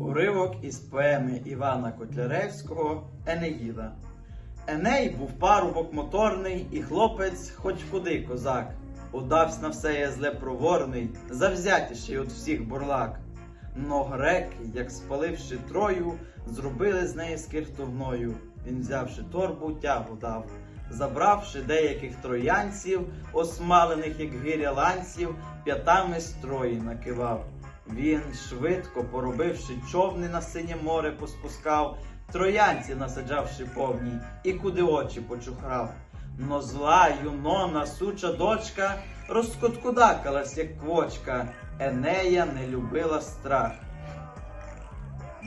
Уривок із поеми Івана Котляревського Енеїда. Еней був парубок моторний, і хлопець, хоч куди козак. Удавсь на все є зле проворний, завзятіший от всіх бурлак. Но греки, як спаливши трою, зробили з неї скирту гною. Він, взявши торбу, тягу дав, забравши деяких троянців, осмалених, як гиря ланців, п'ятами строї накивав. Він, швидко поробивши човни на синє море, поспускав, троянці насаджавши повні, і куди очі почухрав. Но зла юнона, суча дочка, розкоткудакалась, як квочка, Енея не любила страх.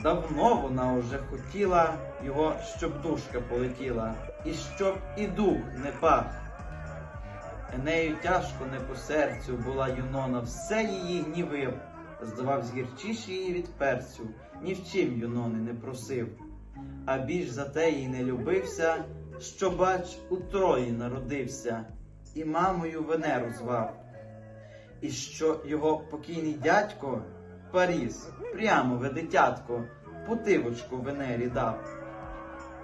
Давно вона уже хотіла його, щоб душка полетіла, і щоб і дух не пах. Енею тяжко не по серцю була Юнона, все її гнівив, здававсь гірчіше її від перцю, ні в чим Юнони не просив. А більш за те їй не любився, що бач у Трої народився, і мамою Венеру звав. І що його покійний дядько Паріс, прямо ви дитятко, путивочку Венері дав.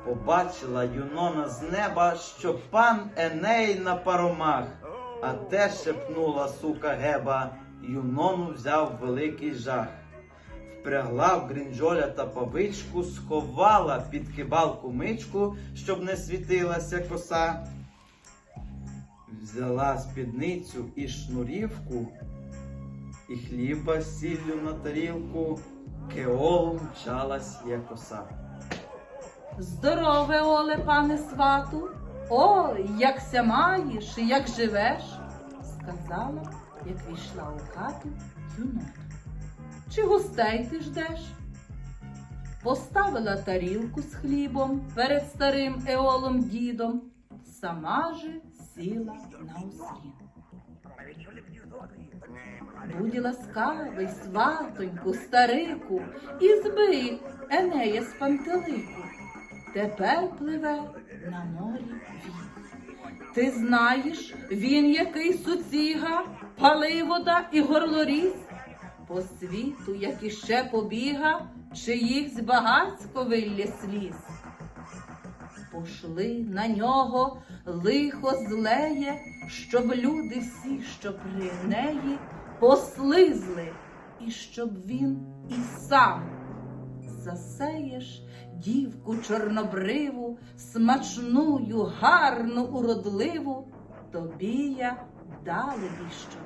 Побачила Юнона з неба, що пан Еней на паромах, а те шепнула сука Геба, Юнону взяв великий жах. Впрягла в гринджоля та павичку, сховала під кибалку мичку, щоб не світилася коса. Взяла спідницю і шнурівку, і хліба з сіллю на тарілку, кеолом мчалась є коса. Здорове, Оле, пане свату, ой, як ся маєш, і як живеш, сказала, як війшла у хату юнота. Чи гостей ти ждеш? Поставила тарілку з хлібом перед старим Еолом дідом, сама же сіла на услін. Будь ласкавий, сватоньку, старику, і збий Енея з пантелику. Тепер пливе на морі він. Ти знаєш, він який суціга, паливода і горлоріз. По світу, як іще побіга, чиїхсь багацько вилє сліз. Пошли на нього лихо злеє, щоб люди всі, що при неї, послизли, і щоб він і сам засеєш дівку чорнобриву, смачную, гарну, уродливу, тобі я дали що